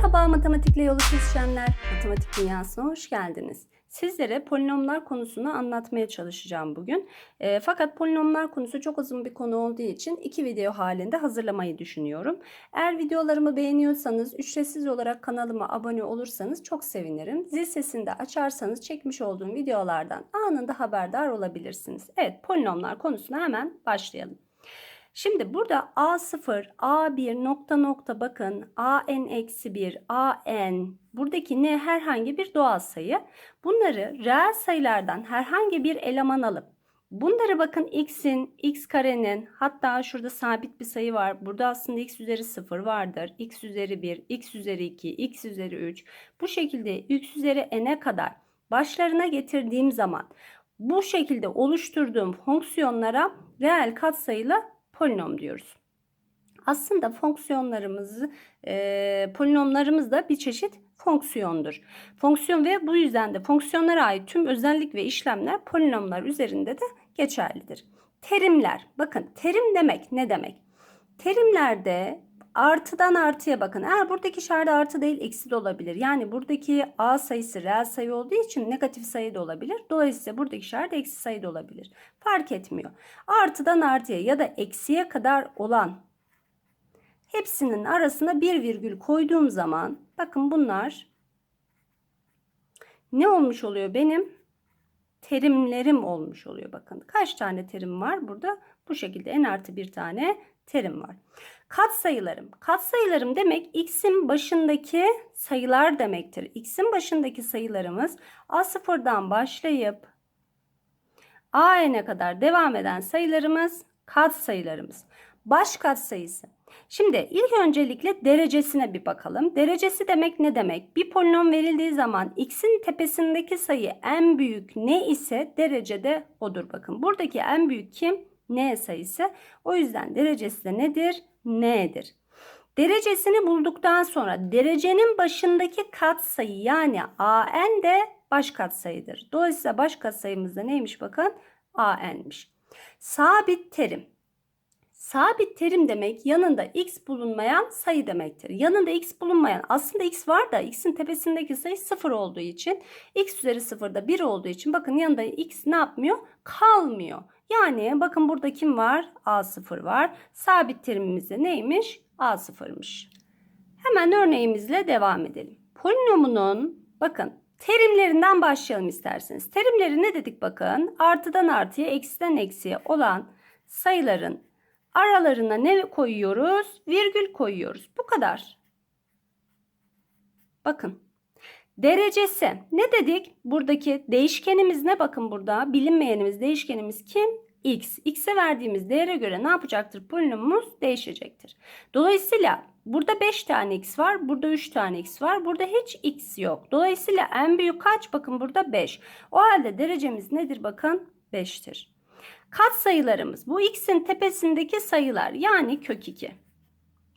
Merhaba matematikle yolu kesişenler. Matematik dünyasına hoş geldiniz. Sizlere polinomlar konusunu anlatmaya çalışacağım bugün. E, fakat polinomlar konusu çok uzun bir konu olduğu için iki video halinde hazırlamayı düşünüyorum. Eğer videolarımı beğeniyorsanız, ücretsiz olarak kanalıma abone olursanız çok sevinirim. Zil sesini de açarsanız çekmiş olduğum videolardan anında haberdar olabilirsiniz. Evet, polinomlar konusuna hemen başlayalım. Şimdi burada A0, A1 nokta nokta bakın AN eksi 1, AN buradaki ne herhangi bir doğal sayı. Bunları reel sayılardan herhangi bir eleman alıp bunları bakın x'in, x karenin hatta şurada sabit bir sayı var. Burada aslında x üzeri 0 vardır. x üzeri 1, x üzeri 2, x üzeri 3 bu şekilde x üzeri n'e kadar başlarına getirdiğim zaman bu şekilde oluşturduğum fonksiyonlara reel katsayılı polinom diyoruz. Aslında fonksiyonlarımızı, e, polinomlarımız da bir çeşit fonksiyondur. Fonksiyon ve bu yüzden de fonksiyonlara ait tüm özellik ve işlemler polinomlar üzerinde de geçerlidir. Terimler, bakın terim demek ne demek? Terimlerde artıdan artıya bakın. Eğer buradaki işaret artı değil eksi de olabilir. Yani buradaki a sayısı reel sayı olduğu için negatif sayı da olabilir. Dolayısıyla buradaki işaret eksi sayı da olabilir. Fark etmiyor. Artıdan artıya ya da eksiye kadar olan hepsinin arasına bir virgül koyduğum zaman bakın bunlar ne olmuş oluyor benim? Terimlerim olmuş oluyor bakın. Kaç tane terim var burada? Bu şekilde en artı bir tane terim var. Katsayılarım. Katsayılarım demek x'in başındaki sayılar demektir. x'in başındaki sayılarımız a0'dan başlayıp a n'e kadar devam eden sayılarımız katsayılarımız. Baş katsayısı. Şimdi ilk öncelikle derecesine bir bakalım. Derecesi demek ne demek? Bir polinom verildiği zaman x'in tepesindeki sayı en büyük ne ise derecede odur. Bakın buradaki en büyük kim? N sayısı. O yüzden derecesi de nedir? n'dir. Derecesini bulduktan sonra derecenin başındaki katsayı yani an de baş katsayıdır. Dolayısıyla baş katsayımız da neymiş bakın? an'miş. Sabit terim. Sabit terim demek yanında x bulunmayan sayı demektir. Yanında x bulunmayan aslında x var da x'in tepesindeki sayı 0 olduğu için x üzeri 0'da 1 olduğu için bakın yanında x ne yapmıyor? Kalmıyor. Yani bakın burada kim var? A0 var. Sabit terimimiz de neymiş? A0'mış. Hemen örneğimizle devam edelim. Polinomunun bakın terimlerinden başlayalım isterseniz. Terimleri ne dedik bakın? Artıdan artıya, eksiden eksiye olan sayıların aralarına ne koyuyoruz? Virgül koyuyoruz. Bu kadar. Bakın Derecesi. Ne dedik? Buradaki değişkenimiz ne? Bakın burada bilinmeyenimiz değişkenimiz kim? X. X'e verdiğimiz değere göre ne yapacaktır? Polinomumuz değişecektir. Dolayısıyla burada 5 tane X var. Burada 3 tane X var. Burada hiç X yok. Dolayısıyla en büyük kaç? Bakın burada 5. O halde derecemiz nedir? Bakın 5'tir. Kat sayılarımız. Bu X'in tepesindeki sayılar. Yani kök 2.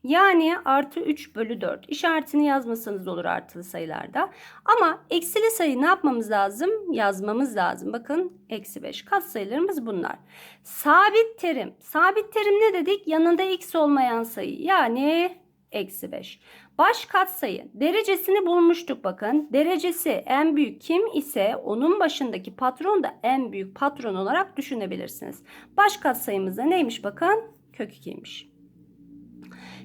Yani artı 3 bölü 4. İşaretini yazmasanız olur artılı sayılarda. Ama eksili sayı ne yapmamız lazım? Yazmamız lazım. Bakın eksi 5. Kat sayılarımız bunlar. Sabit terim. Sabit terim ne dedik? Yanında x olmayan sayı. Yani eksi 5. Baş katsayı derecesini bulmuştuk bakın. Derecesi en büyük kim ise onun başındaki patron da en büyük patron olarak düşünebilirsiniz. Baş katsayımız da neymiş bakın? Kök 2'ymiş.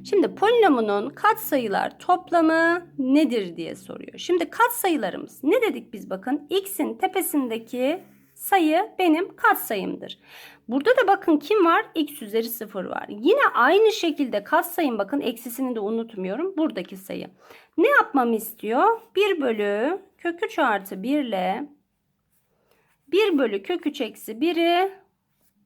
Şimdi polinomunun katsayılar toplamı nedir diye soruyor. Şimdi katsayılarımız ne dedik biz bakın x'in tepesindeki sayı benim katsayımdır. Burada da bakın kim var? x üzeri 0 var. Yine aynı şekilde katsayım bakın eksisini de unutmuyorum. Buradaki sayı. Ne yapmamı istiyor? 1 bölü kök 3 artı 1 ile 1 bölü kök 3 eksi 1'i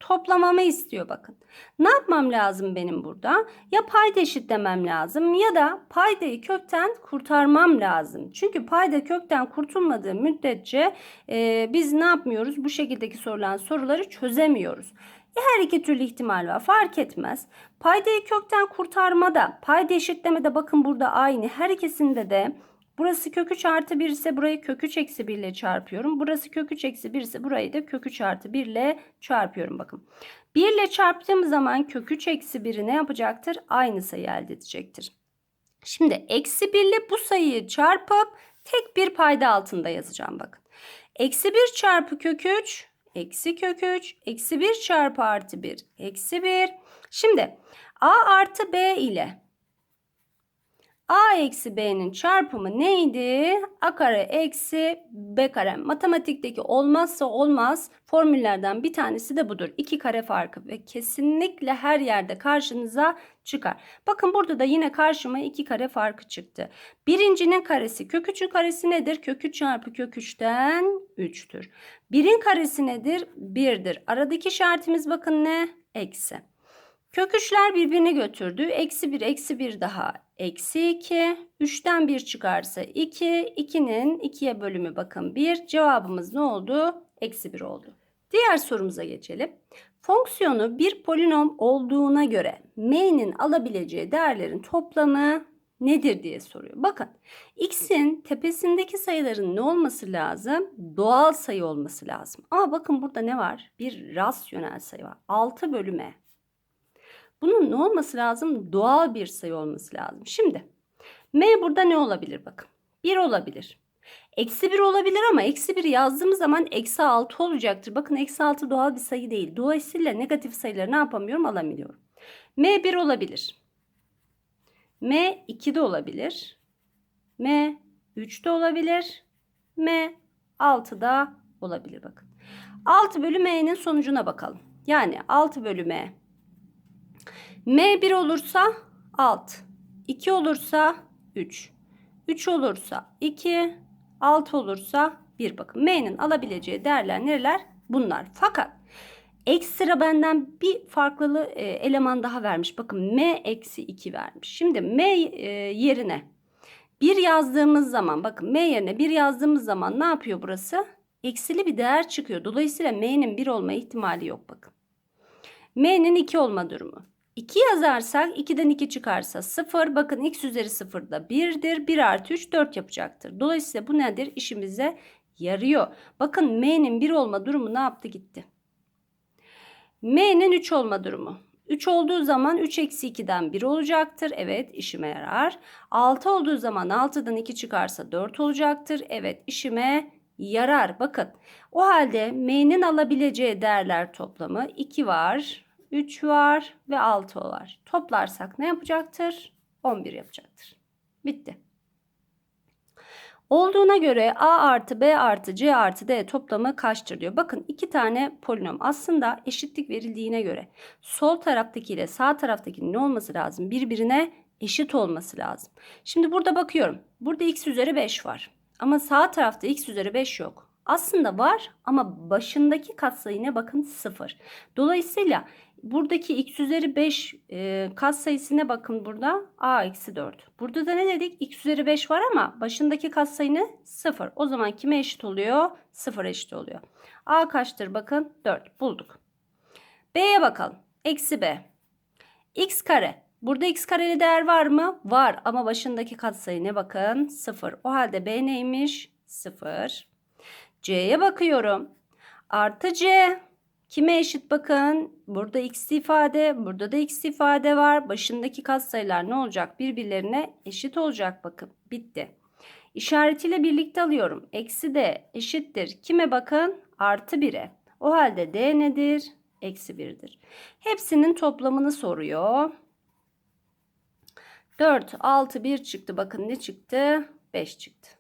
toplamamı istiyor bakın. Ne yapmam lazım benim burada? Ya payda eşitlemem lazım ya da paydayı kökten kurtarmam lazım. Çünkü payda kökten kurtulmadığı müddetçe e, biz ne yapmıyoruz? Bu şekildeki sorulan soruları çözemiyoruz. E, her iki türlü ihtimal var. Fark etmez. Paydayı kökten kurtarmada, payda eşitlemede bakın burada aynı. Her ikisinde de Burası kök 3 artı 1 ise burayı kök 3 eksi 1 ile çarpıyorum. Burası kök 3 eksi 1 ise burayı da kök 3 artı 1 ile çarpıyorum bakın. 1 ile çarptığım zaman kök 3 eksi 1'i ne yapacaktır? Aynı sayı elde edecektir. Şimdi eksi 1 ile bu sayıyı çarpıp tek bir payda altında yazacağım bakın. Eksi 1 çarpı kök 3 eksi kök 3 eksi 1 çarpı artı 1 eksi 1. Şimdi a artı b ile a eksi b'nin çarpımı neydi? a kare eksi b kare. Matematikteki olmazsa olmaz formüllerden bir tanesi de budur. İki kare farkı ve kesinlikle her yerde karşınıza çıkar. Bakın burada da yine karşıma iki kare farkı çıktı. Birincinin karesi kök 3'ün karesi nedir? Kök 3 çarpı kök 3'ten 3'tür. Birin karesi nedir? 1'dir. Aradaki işaretimiz bakın ne? Eksi. Kök birbirini götürdü. Eksi 1, eksi 1 daha eksi 2. 3'ten 1 çıkarsa 2. 2'nin 2'ye bölümü bakın 1. Cevabımız ne oldu? Eksi 1 oldu. Diğer sorumuza geçelim. Fonksiyonu bir polinom olduğuna göre m'nin alabileceği değerlerin toplamı nedir diye soruyor. Bakın x'in tepesindeki sayıların ne olması lazım? Doğal sayı olması lazım. Ama bakın burada ne var? Bir rasyonel sayı var. 6 bölü m. Bunun ne olması lazım? Doğal bir sayı olması lazım. Şimdi m burada ne olabilir bakın. 1 olabilir. Eksi 1 olabilir ama eksi 1 yazdığımız zaman eksi 6 olacaktır. Bakın eksi 6 doğal bir sayı değil. Dolayısıyla negatif sayıları ne yapamıyorum? Alamıyorum. M 1 olabilir. M 2 de olabilir. M 3 de olabilir. M 6 da olabilir bakın. 6 bölü M'nin sonucuna bakalım. Yani 6 bölü M. M 1 olursa 6. 2 olursa 3. 3 olursa 2. 6 olursa 1 bakın. M'nin alabileceği değerler nereler? Bunlar. Fakat ekstra benden bir farklı e, eleman daha vermiş. Bakın M eksi 2 vermiş. Şimdi M e, yerine 1 yazdığımız zaman bakın M yerine 1 yazdığımız zaman ne yapıyor burası? Eksili bir değer çıkıyor. Dolayısıyla M'nin 1 olma ihtimali yok bakın. M'nin 2 olma durumu. 2 yazarsak 2'den 2 çıkarsa 0. Bakın x üzeri 0 da 1'dir. 1 artı 3 4 yapacaktır. Dolayısıyla bu nedir? İşimize yarıyor. Bakın m'nin 1 olma durumu ne yaptı gitti. m'nin 3 olma durumu. 3 olduğu zaman 3 eksi 2'den 1 olacaktır. Evet işime yarar. 6 olduğu zaman 6'dan 2 çıkarsa 4 olacaktır. Evet işime yarar. Bakın o halde m'nin alabileceği değerler toplamı 2 var. 3 var ve 6 var. Toplarsak ne yapacaktır? 11 yapacaktır. Bitti. Olduğuna göre A artı B artı C artı D toplamı kaçtır diyor. Bakın iki tane polinom aslında eşitlik verildiğine göre sol taraftaki ile sağ taraftakinin ne olması lazım? Birbirine eşit olması lazım. Şimdi burada bakıyorum. Burada x üzeri 5 var. Ama sağ tarafta x üzeri 5 yok. Aslında var ama başındaki katsayı ne bakın 0. Dolayısıyla buradaki x üzeri 5 e, katsayısına bakın burada a eksi 4. Burada da ne dedik? x üzeri 5 var ama başındaki katsayı ne? 0. O zaman kime eşit oluyor? 0 eşit oluyor. a kaçtır bakın? 4 bulduk. b'ye bakalım. Eksi b. x kare. Burada x kareli değer var mı? Var ama başındaki katsayı ne bakın? 0. O halde b neymiş? 0. C'ye bakıyorum. Artı C. Kime eşit bakın? Burada x ifade, burada da x ifade var. Başındaki katsayılar ne olacak? Birbirlerine eşit olacak bakın. Bitti. İşaretiyle birlikte alıyorum. Eksi d eşittir. Kime bakın? Artı 1'e. O halde d nedir? Eksi 1'dir. Hepsinin toplamını soruyor. 4, 6, 1 çıktı. Bakın ne çıktı? 5 çıktı.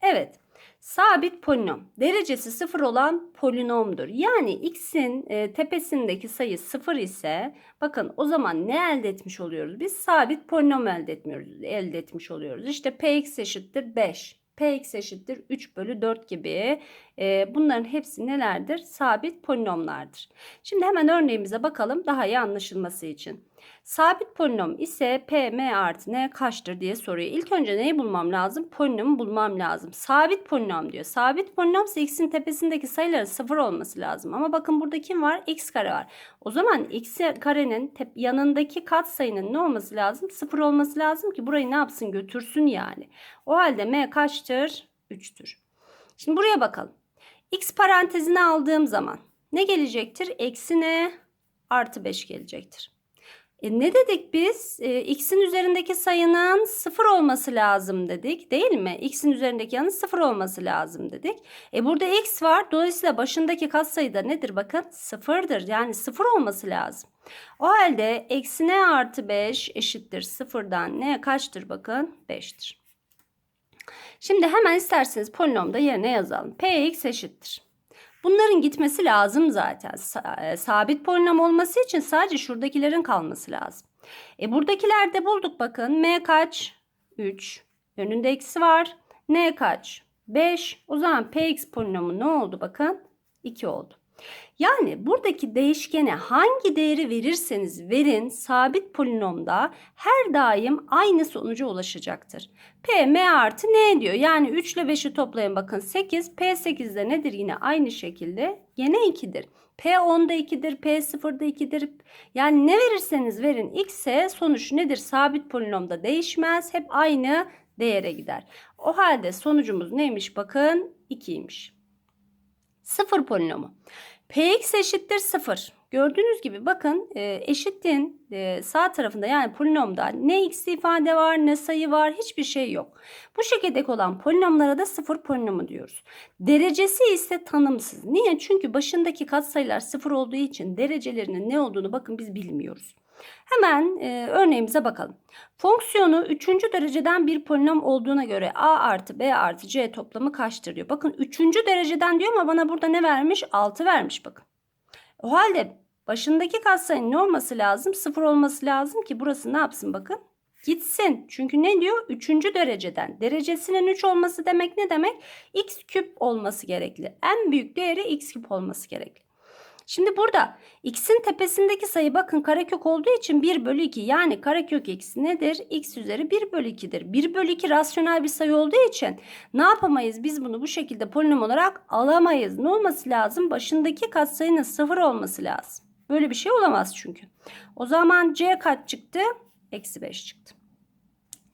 Evet. Sabit polinom. Derecesi sıfır olan polinomdur. Yani x'in e, tepesindeki sayı sıfır ise bakın o zaman ne elde etmiş oluyoruz? Biz sabit polinom elde etmiyoruz, elde etmiş oluyoruz. İşte px eşittir 5. px eşittir 3 bölü 4 gibi e, bunların hepsi nelerdir? Sabit polinomlardır. Şimdi hemen örneğimize bakalım daha iyi anlaşılması için. Sabit polinom ise p m artı n kaçtır diye soruyor. İlk önce neyi bulmam lazım? Polinomu bulmam lazım. Sabit polinom diyor. Sabit polinom ise x'in tepesindeki sayıların sıfır olması lazım. Ama bakın burada kim var? x kare var. O zaman x karenin yanındaki kat sayının ne olması lazım? Sıfır olması lazım ki burayı ne yapsın? Götürsün yani. O halde m kaçtır? 3'tür. Şimdi buraya bakalım. x parantezine aldığım zaman ne gelecektir? Eksi n artı 5 gelecektir. E ne dedik biz? E, x'in üzerindeki sayının 0 olması lazım dedik. Değil mi? x'in üzerindeki yanın 0 olması lazım dedik. E burada x var. Dolayısıyla başındaki katsayı da nedir? Bakın 0'dır. Yani 0 olması lazım. O halde eksi n artı 5 eşittir 0'dan n kaçtır? Bakın 5'tir. Şimdi hemen isterseniz polinomda yerine yazalım. px eşittir. Bunların gitmesi lazım zaten. E, sabit polinom olması için sadece şuradakilerin kalması lazım. E buradakilerde bulduk bakın. M kaç? 3. Önünde eksi var. N kaç? 5. O zaman Px polinomu ne oldu bakın? 2 oldu. Yani buradaki değişkene hangi değeri verirseniz verin sabit polinomda her daim aynı sonuca ulaşacaktır. P m artı n diyor. Yani 3 ile 5'i toplayın bakın 8. P 8'de nedir yine aynı şekilde? Gene 2'dir. P 10'da 2'dir. P 0'da 2'dir. Yani ne verirseniz verin x'e sonuç nedir? Sabit polinomda değişmez. Hep aynı değere gider. O halde sonucumuz neymiş? Bakın 2'ymiş. Sıfır polinomu. Px eşittir 0. Gördüğünüz gibi bakın e, eşitliğin e, sağ tarafında yani polinomda ne x ifade var ne sayı var hiçbir şey yok. Bu şekildeki olan polinomlara da sıfır polinomu diyoruz. Derecesi ise tanımsız. Niye? Çünkü başındaki katsayılar sıfır olduğu için derecelerinin ne olduğunu bakın biz bilmiyoruz. Hemen e, örneğimize bakalım. Fonksiyonu 3. dereceden bir polinom olduğuna göre a artı b artı c toplamı kaçtır diyor. Bakın 3. dereceden diyor ama bana burada ne vermiş? 6 vermiş bakın. O halde başındaki katsayının ne olması lazım? 0 olması lazım ki burası ne yapsın bakın? Gitsin. Çünkü ne diyor? 3. dereceden. Derecesinin 3 olması demek ne demek? x küp olması gerekli. En büyük değeri x küp olması gerekli. Şimdi burada x'in tepesindeki sayı bakın karekök olduğu için 1 bölü 2 yani karekök x nedir? x üzeri 1 bölü 2'dir. 1 bölü 2 rasyonel bir sayı olduğu için ne yapamayız? Biz bunu bu şekilde polinom olarak alamayız. Ne olması lazım? Başındaki katsayının 0 olması lazım. Böyle bir şey olamaz çünkü. O zaman c kaç çıktı? Eksi 5 çıktı.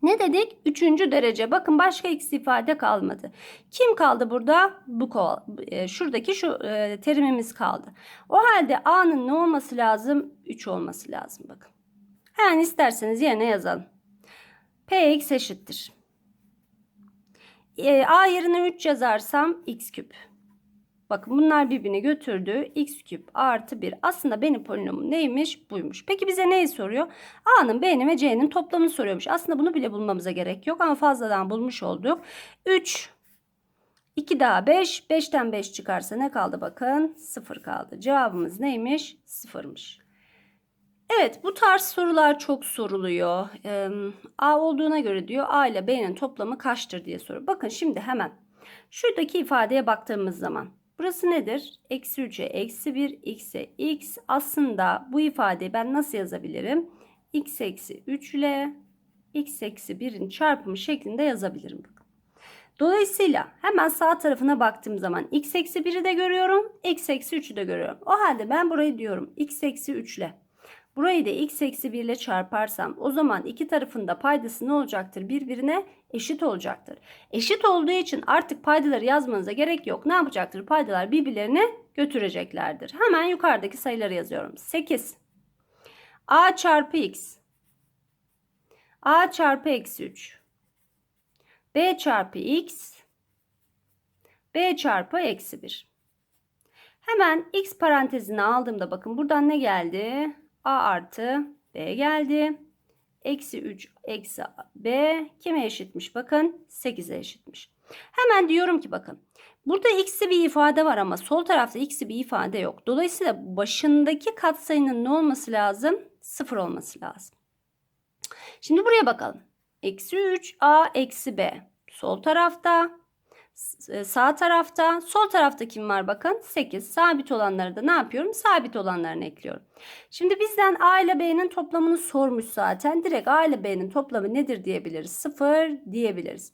Ne dedik? Üçüncü derece. Bakın başka x ifade kalmadı. Kim kaldı burada? Bu kol. e, Şuradaki şu e, terimimiz kaldı. O halde a'nın ne olması lazım? 3 olması lazım bakın. Hemen isterseniz yerine yazalım. px eşittir. E, a yerine 3 yazarsam x küp. Bakın bunlar birbirini götürdü. x küp artı 1. Aslında benim polinomum neymiş? Buymuş. Peki bize neyi soruyor? A'nın B'nin ve C'nin toplamını soruyormuş. Aslında bunu bile bulmamıza gerek yok ama fazladan bulmuş olduk. 3 2 daha 5. 5'ten 5 çıkarsa ne kaldı bakın? 0 kaldı. Cevabımız neymiş? 0'mış. Evet bu tarz sorular çok soruluyor. Ee, A olduğuna göre diyor A ile B'nin toplamı kaçtır diye soruyor. Bakın şimdi hemen şuradaki ifadeye baktığımız zaman burası nedir? Eksi 3'e eksi 1 x'e x aslında bu ifadeyi ben nasıl yazabilirim? x eksi 3 ile x eksi 1'in çarpımı şeklinde yazabilirim. Dolayısıyla hemen sağ tarafına baktığım zaman x eksi 1'i de görüyorum, x eksi 3'ü de görüyorum. O halde ben burayı diyorum x eksi 3 ile Burayı da x eksi 1 ile çarparsam o zaman iki tarafında paydası ne olacaktır? Birbirine eşit olacaktır. Eşit olduğu için artık paydaları yazmanıza gerek yok. Ne yapacaktır? Paydalar birbirlerine götüreceklerdir. Hemen yukarıdaki sayıları yazıyorum. 8. a çarpı x. a çarpı eksi 3. b çarpı x. b çarpı eksi 1. Hemen x parantezine aldığımda bakın buradan ne geldi? A artı B geldi. Eksi 3 eksi B kime eşitmiş? Bakın 8'e eşitmiş. Hemen diyorum ki bakın. Burada x'li bir ifade var ama sol tarafta x'li bir ifade yok. Dolayısıyla başındaki katsayının ne olması lazım? 0 olması lazım. Şimdi buraya bakalım. Eksi 3a eksi b. Sol tarafta sağ tarafta, sol tarafta kim var bakın? 8. Sabit olanları da ne yapıyorum? Sabit olanlarını ekliyorum. Şimdi bizden A ile B'nin toplamını sormuş zaten. Direkt A ile B'nin toplamı nedir diyebiliriz? 0 diyebiliriz.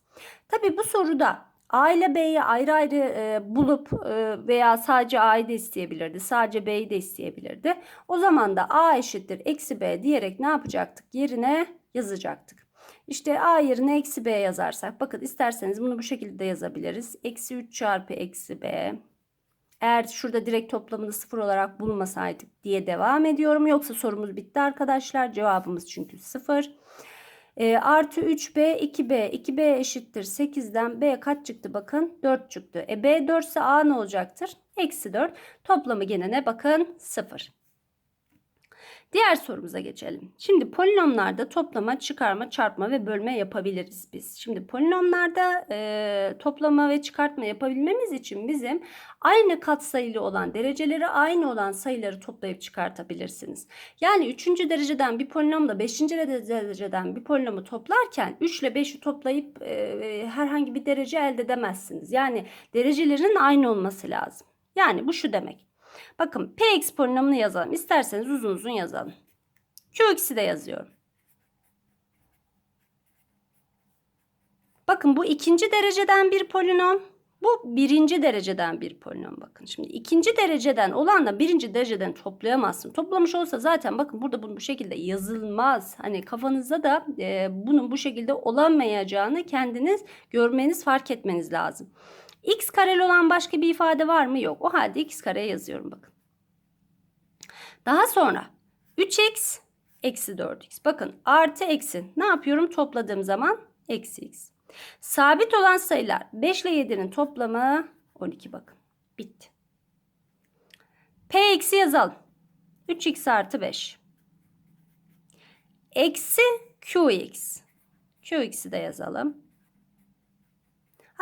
Tabi bu soruda A ile B'yi ayrı ayrı e, bulup e, veya sadece A'yı da isteyebilirdi. Sadece B'yi de isteyebilirdi. O zaman da A eşittir eksi B diyerek ne yapacaktık? Yerine yazacaktık. İşte a yerine eksi b yazarsak bakın isterseniz bunu bu şekilde de yazabiliriz. Eksi 3 çarpı eksi b Eğer şurada direkt toplamını sıfır olarak bulmasaydık diye devam ediyorum. Yoksa sorumuz bitti arkadaşlar. Cevabımız çünkü sıfır. E, artı 3b 2b 2b eşittir 8'den b kaç çıktı bakın 4 çıktı. E b 4 ise a ne olacaktır? Eksi 4. Toplamı gene ne bakın 0. Diğer sorumuza geçelim. Şimdi polinomlarda toplama, çıkarma, çarpma ve bölme yapabiliriz biz. Şimdi polinomlarda e, toplama ve çıkartma yapabilmemiz için bizim aynı katsayılı olan dereceleri aynı olan sayıları toplayıp çıkartabilirsiniz. Yani 3. dereceden bir polinomla 5. dereceden bir polinomu toplarken 3 ile 5'i toplayıp e, herhangi bir derece elde edemezsiniz. Yani derecelerin aynı olması lazım. Yani bu şu demek. Bakın Px polinomunu yazalım. İsterseniz uzun uzun yazalım. Qx'i de yazıyorum. Bakın bu ikinci dereceden bir polinom. Bu birinci dereceden bir polinom bakın. Şimdi ikinci dereceden olanla birinci dereceden toplayamazsın. Toplamış olsa zaten bakın burada bunu bu şekilde yazılmaz. Hani kafanızda da e, bunun bu şekilde olamayacağını kendiniz görmeniz fark etmeniz lazım. X kareli olan başka bir ifade var mı? Yok. O halde x kareye yazıyorum bakın. Daha sonra 3x eksi 4x. Bakın artı eksi ne yapıyorum topladığım zaman? Eksi x. Sabit olan sayılar 5 ile 7'nin toplamı 12 bakın. Bitti. P eksi yazalım. 3x artı 5. Eksi qx. qx'i de yazalım.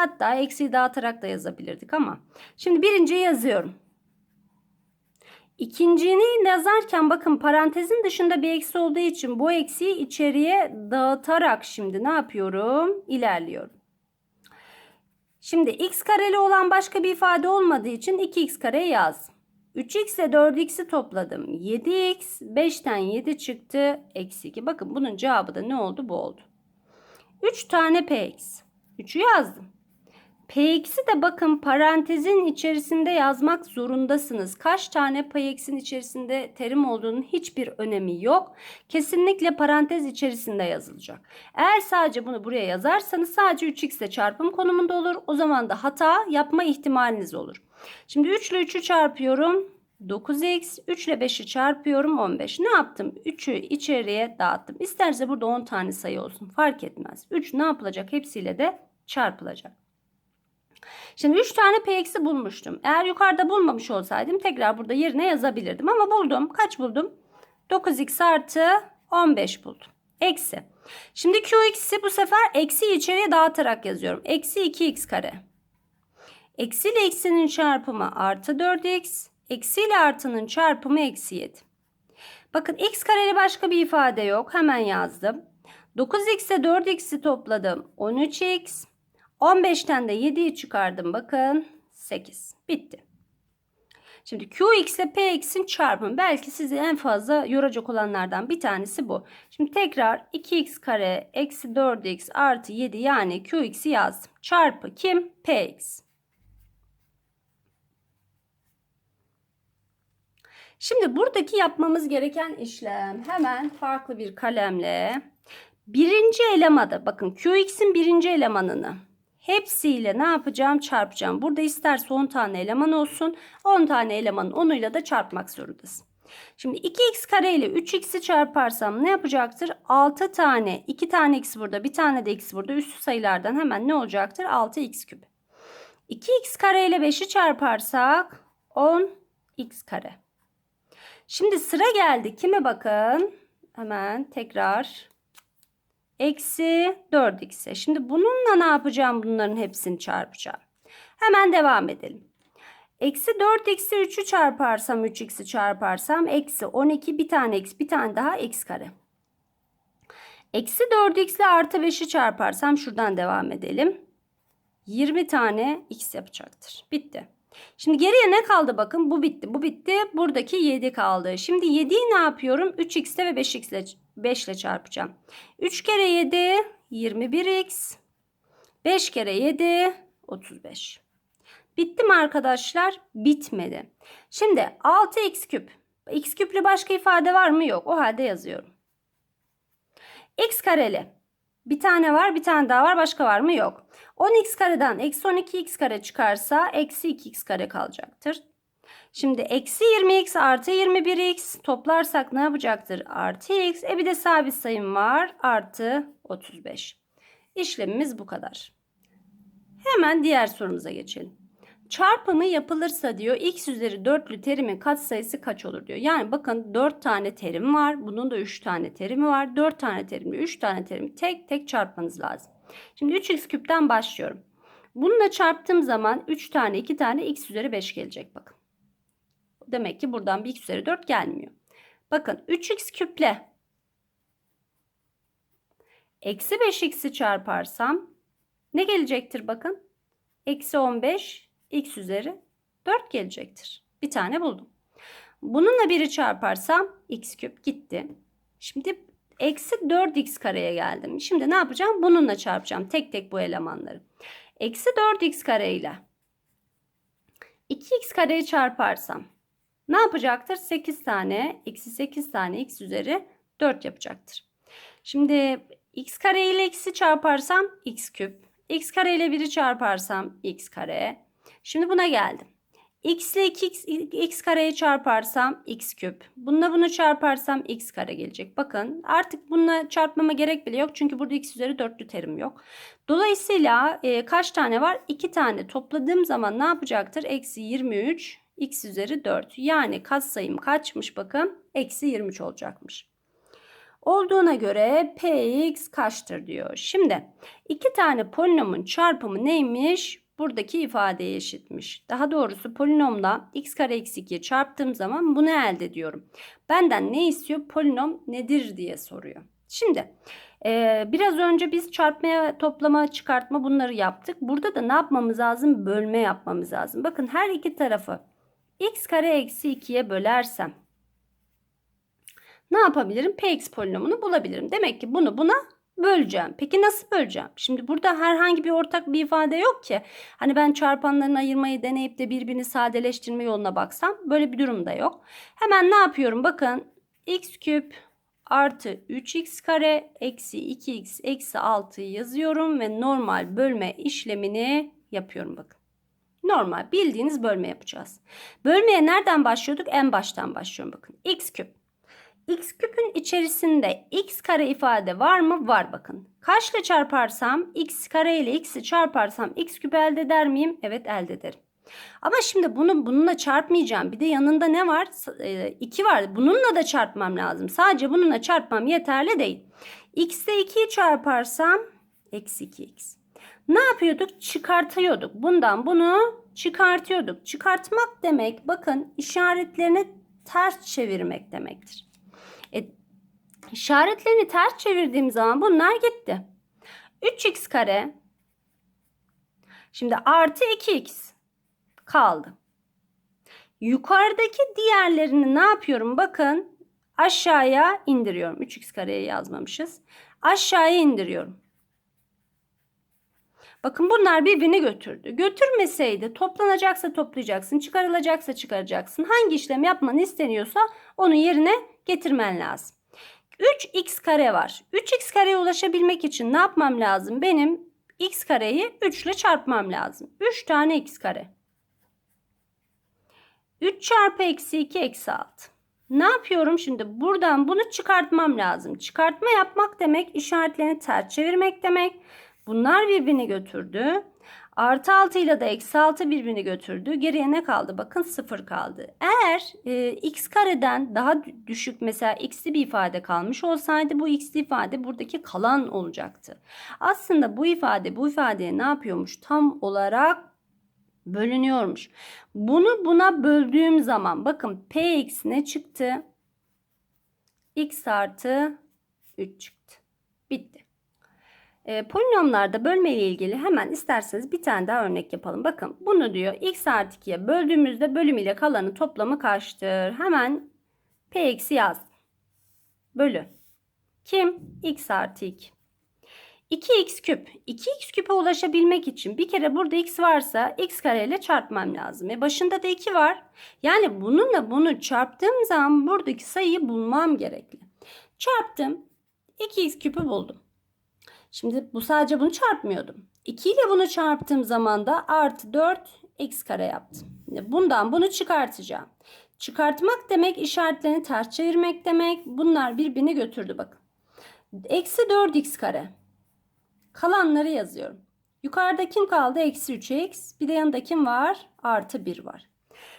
Hatta eksiği dağıtarak da yazabilirdik ama. Şimdi birinciyi yazıyorum. İkincini yazarken bakın parantezin dışında bir eksi olduğu için bu eksiği içeriye dağıtarak şimdi ne yapıyorum? İlerliyorum. Şimdi x kareli olan başka bir ifade olmadığı için 2x kare yazdım. 3x ile 4x'i topladım. 7x 5'ten 7 çıktı. Eksi 2. Bakın bunun cevabı da ne oldu? Bu oldu. 3 tane px. 3'ü yazdım. Px'i de bakın parantezin içerisinde yazmak zorundasınız. Kaç tane px'in içerisinde terim olduğunun hiçbir önemi yok. Kesinlikle parantez içerisinde yazılacak. Eğer sadece bunu buraya yazarsanız sadece 3x ile çarpım konumunda olur. O zaman da hata yapma ihtimaliniz olur. Şimdi 3 ile 3'ü çarpıyorum. 9x 3 ile 5'i çarpıyorum 15. Ne yaptım? 3'ü içeriye dağıttım. İsterse burada 10 tane sayı olsun fark etmez. 3 ne yapılacak? Hepsiyle de çarpılacak. Şimdi 3 tane px'i bulmuştum. Eğer yukarıda bulmamış olsaydım tekrar burada yerine yazabilirdim. Ama buldum. Kaç buldum? 9x artı 15 buldum. Eksi. Şimdi qx'i bu sefer eksi içeriye dağıtarak yazıyorum. Eksi 2x kare. Eksi ile eksinin çarpımı artı 4x. Eksi ile artının çarpımı eksi 7. Bakın x kareli başka bir ifade yok. Hemen yazdım. 9x'e 4x'i topladım. 13x. 15'ten de 7'yi çıkardım. Bakın 8. Bitti. Şimdi Qx ile Px'in çarpımı belki sizi en fazla yoracak olanlardan bir tanesi bu. Şimdi tekrar 2x kare eksi 4x artı 7 yani Qx'i yazdım. Çarpı kim? Px. Şimdi buradaki yapmamız gereken işlem hemen farklı bir kalemle birinci elemada bakın Qx'in birinci elemanını hepsiyle ne yapacağım çarpacağım. Burada isterse 10 tane eleman olsun 10 tane elemanın 10'uyla da çarpmak zorundasın. Şimdi 2x kare ile 3x'i çarparsam ne yapacaktır? 6 tane 2 tane x burada bir tane de x burada üstü sayılardan hemen ne olacaktır? 6x küp. 2x kare ile 5'i çarparsak 10x kare. Şimdi sıra geldi. Kime bakın? Hemen tekrar. Eksi 4x'e. Şimdi bununla ne yapacağım? Bunların hepsini çarpacağım. Hemen devam edelim. Eksi 4x'i 3'ü çarparsam 3x'i çarparsam eksi 12 bir tane x bir tane daha x kare. Eksi 4x ile artı 5'i çarparsam şuradan devam edelim. 20 tane x yapacaktır. Bitti. Şimdi geriye ne kaldı bakın bu bitti bu bitti buradaki 7 kaldı. Şimdi 7'yi ne yapıyorum 3x'te ve 5x ile 5 ile çarpacağım. 3 kere 7 21x 5 kere 7 35. Bitti mi arkadaşlar? Bitmedi. Şimdi 6x küp. x küplü başka ifade var mı? Yok. O halde yazıyorum. x kareli Bir tane var bir tane daha var başka var mı? Yok. 10x kareden eksi 12x kare çıkarsa eksi 2x kare kalacaktır. Şimdi eksi 20x artı 21x toplarsak ne yapacaktır? Artı x. E bir de sabit sayım var. Artı 35. İşlemimiz bu kadar. Hemen diğer sorumuza geçelim. Çarpımı yapılırsa diyor x üzeri 4'lü terimin katsayısı kaç olur diyor. Yani bakın 4 tane terim var. Bunun da 3 tane terimi var. 4 tane terimle 3 tane terimi tek tek çarpmanız lazım. Şimdi 3x küpten başlıyorum. Bununla çarptığım zaman 3 tane 2 tane x üzeri 5 gelecek bakın. Demek ki buradan bir x üzeri 4 gelmiyor. Bakın 3x küple eksi 5x'i çarparsam ne gelecektir bakın? Eksi 15 x üzeri 4 gelecektir. Bir tane buldum. Bununla biri çarparsam x küp gitti. Şimdi eksi 4x kareye geldim. Şimdi ne yapacağım? Bununla çarpacağım tek tek bu elemanları. Eksi 4x kare ile 2x kareyi çarparsam ne yapacaktır? 8 tane eksi 8 tane x üzeri 4 yapacaktır. Şimdi x kare ile x'i çarparsam x küp. x kare ile 1'i çarparsam x kare. Şimdi buna geldim. x ile 2x x kareyi çarparsam x küp. Bununla bunu çarparsam x kare gelecek. Bakın artık bununla çarpmama gerek bile yok. Çünkü burada x üzeri 4'lü terim yok. Dolayısıyla e, kaç tane var? 2 tane topladığım zaman ne yapacaktır? Eksi 23 x üzeri 4. Yani katsayım kaçmış bakın? Eksi 23 olacakmış. Olduğuna göre px kaçtır diyor. Şimdi iki tane polinomun çarpımı neymiş? Buradaki ifadeye eşitmiş. Daha doğrusu polinomla x kare eksi 2'yi çarptığım zaman bunu elde ediyorum. Benden ne istiyor? Polinom nedir diye soruyor. Şimdi e, biraz önce biz çarpmaya, toplama, çıkartma bunları yaptık. Burada da ne yapmamız lazım? Bölme yapmamız lazım. Bakın her iki tarafı x kare eksi 2'ye bölersem ne yapabilirim? Px polinomunu bulabilirim. Demek ki bunu buna böleceğim. Peki nasıl böleceğim? Şimdi burada herhangi bir ortak bir ifade yok ki. Hani ben çarpanlarını ayırmayı deneyip de birbirini sadeleştirme yoluna baksam böyle bir durum da yok. Hemen ne yapıyorum? Bakın x küp artı 3x kare eksi 2x eksi 6'yı yazıyorum ve normal bölme işlemini yapıyorum bakın. Normal bildiğiniz bölme yapacağız. Bölmeye nereden başlıyorduk? En baştan başlıyorum bakın. x küp x küpün içerisinde x kare ifade var mı? Var bakın. Kaçla çarparsam x kare ile x'i çarparsam x küp elde eder miyim? Evet elde ederim. Ama şimdi bunu bununla çarpmayacağım. Bir de yanında ne var? 2 var. Bununla da çarpmam lazım. Sadece bununla çarpmam yeterli değil. x'te 2'yi çarparsam eksi 2x. Ne yapıyorduk? Çıkartıyorduk. Bundan bunu çıkartıyorduk. Çıkartmak demek bakın işaretlerini ters çevirmek demektir. E, işaretlerini ters çevirdiğim zaman bunlar gitti. 3x kare şimdi artı 2x kaldı. Yukarıdaki diğerlerini ne yapıyorum? Bakın aşağıya indiriyorum. 3x kareye yazmamışız. Aşağıya indiriyorum. Bakın bunlar birbirini götürdü. Götürmeseydi toplanacaksa toplayacaksın, çıkarılacaksa çıkaracaksın. Hangi işlem yapman isteniyorsa onun yerine getirmen lazım. 3x kare var. 3x kareye ulaşabilmek için ne yapmam lazım? Benim x kareyi 3 ile çarpmam lazım. 3 tane x kare. 3 çarpı eksi 2 eksi 6. Ne yapıyorum şimdi? Buradan bunu çıkartmam lazım. Çıkartma yapmak demek işaretlerini ters çevirmek demek. Bunlar birbirini götürdü. Artı 6 ile de eksi 6 birbirini götürdü. Geriye ne kaldı? Bakın 0 kaldı. Eğer e, x kareden daha düşük mesela x'li bir ifade kalmış olsaydı bu x'li ifade buradaki kalan olacaktı. Aslında bu ifade bu ifadeye ne yapıyormuş? Tam olarak bölünüyormuş. Bunu buna böldüğüm zaman bakın px ne çıktı? x artı 3 çıktı. Bitti. E, polinomlarda bölme ile ilgili hemen isterseniz bir tane daha örnek yapalım. Bakın bunu diyor x artı 2'ye böldüğümüzde bölüm ile kalanın toplamı kaçtır? Hemen p eksi yaz. Bölü. Kim? x artı 2. 2x küp. 2x küpe ulaşabilmek için bir kere burada x varsa x kare ile çarpmam lazım. E başında da 2 var. Yani bununla bunu çarptığım zaman buradaki sayıyı bulmam gerekli. Çarptım. 2x küpü buldum. Şimdi bu sadece bunu çarpmıyordum. 2 ile bunu çarptığım zaman da artı 4 x kare yaptım. Bundan bunu çıkartacağım. Çıkartmak demek işaretlerini ters çevirmek demek. Bunlar birbirini götürdü bakın. Eksi 4x kare. Kalanları yazıyorum. Yukarıda kim kaldı? Eksi 3x. Bir de yanında kim var? Artı 1 var.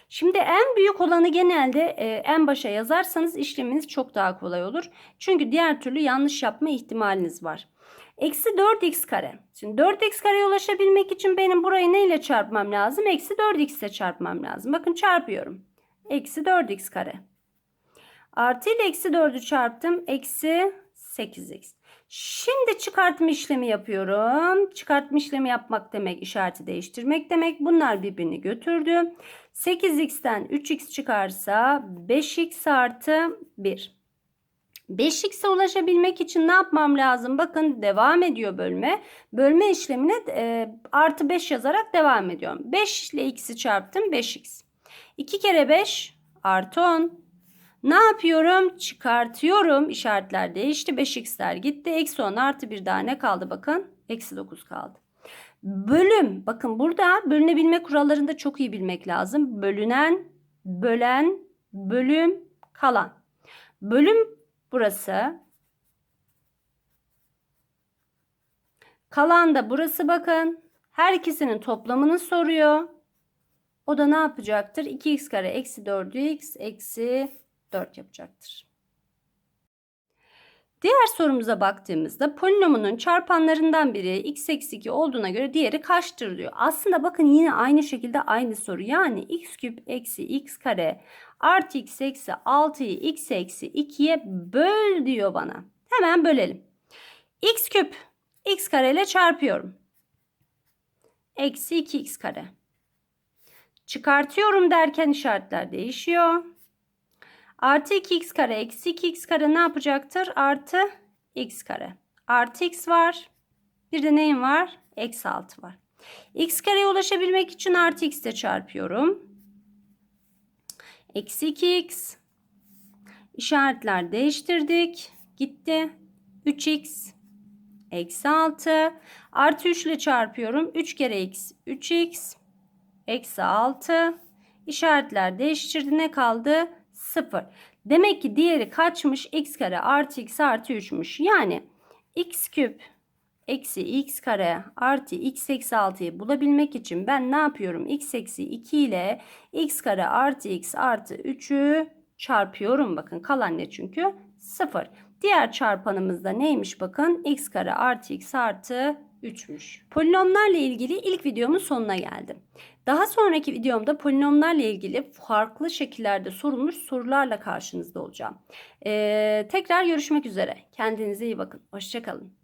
Şimdi en büyük olanı genelde e, en başa yazarsanız işleminiz çok daha kolay olur. Çünkü diğer türlü yanlış yapma ihtimaliniz var. Eksi 4x kare. Şimdi 4x kareye ulaşabilmek için benim burayı neyle çarpmam lazım? Eksi 4x ile çarpmam lazım. Bakın çarpıyorum. Eksi 4x kare. Artı ile eksi 4'ü çarptım. Eksi 8x. Şimdi çıkartma işlemi yapıyorum. Çıkartma işlemi yapmak demek işareti değiştirmek demek. Bunlar birbirini götürdü. 8x'ten 3x çıkarsa 5x artı 1. 5x'e ulaşabilmek için ne yapmam lazım? Bakın devam ediyor bölme. Bölme işlemine e, artı 5 yazarak devam ediyorum. 5 ile x'i çarptım 5x. 2 kere 5 artı 10. Ne yapıyorum? Çıkartıyorum. İşaretler değişti. 5x'ler gitti. Eksi 10 artı 1 daha ne kaldı? Bakın. Eksi 9 kaldı. Bölüm. Bakın burada bölünebilme kurallarını da çok iyi bilmek lazım. Bölünen, bölen, bölüm, kalan. Bölüm burası. Kalan da burası bakın. Her ikisinin toplamını soruyor. O da ne yapacaktır? 2x kare eksi 4x eksi 4 yapacaktır. Diğer sorumuza baktığımızda polinomunun çarpanlarından biri x eksi 2 olduğuna göre diğeri kaçtır diyor. Aslında bakın yine aynı şekilde aynı soru. Yani x küp eksi x kare artı x eksi 6'yı x eksi 2'ye böl diyor bana. Hemen bölelim. x küp x kare ile çarpıyorum. Eksi 2x kare. Çıkartıyorum derken işaretler değişiyor. Artı 2x kare eksi 2x kare ne yapacaktır? Artı x kare. Artı x var. Bir de neyim var? Eksi 6 var. x kareye ulaşabilmek için artı x ile çarpıyorum. Eksi 2x. İşaretler değiştirdik. Gitti. 3x. Eksi 6. Artı 3 ile çarpıyorum. 3 kere x. 3x. Eksi 6. İşaretler değiştirdi. Ne kaldı? 0. Demek ki diğeri kaçmış? x kare artı x artı 3'müş. Yani x küp eksi x kare artı x eksi 6'yı bulabilmek için ben ne yapıyorum? x eksi 2 ile x kare artı x artı 3'ü çarpıyorum. Bakın kalan ne çünkü? 0. Diğer çarpanımız da neymiş bakın? x kare artı x artı 3'müş. Polinomlarla ilgili ilk videomun sonuna geldim. Daha sonraki videomda polinomlarla ilgili farklı şekillerde sorulmuş sorularla karşınızda olacağım. Ee, tekrar görüşmek üzere. Kendinize iyi bakın. Hoşçakalın.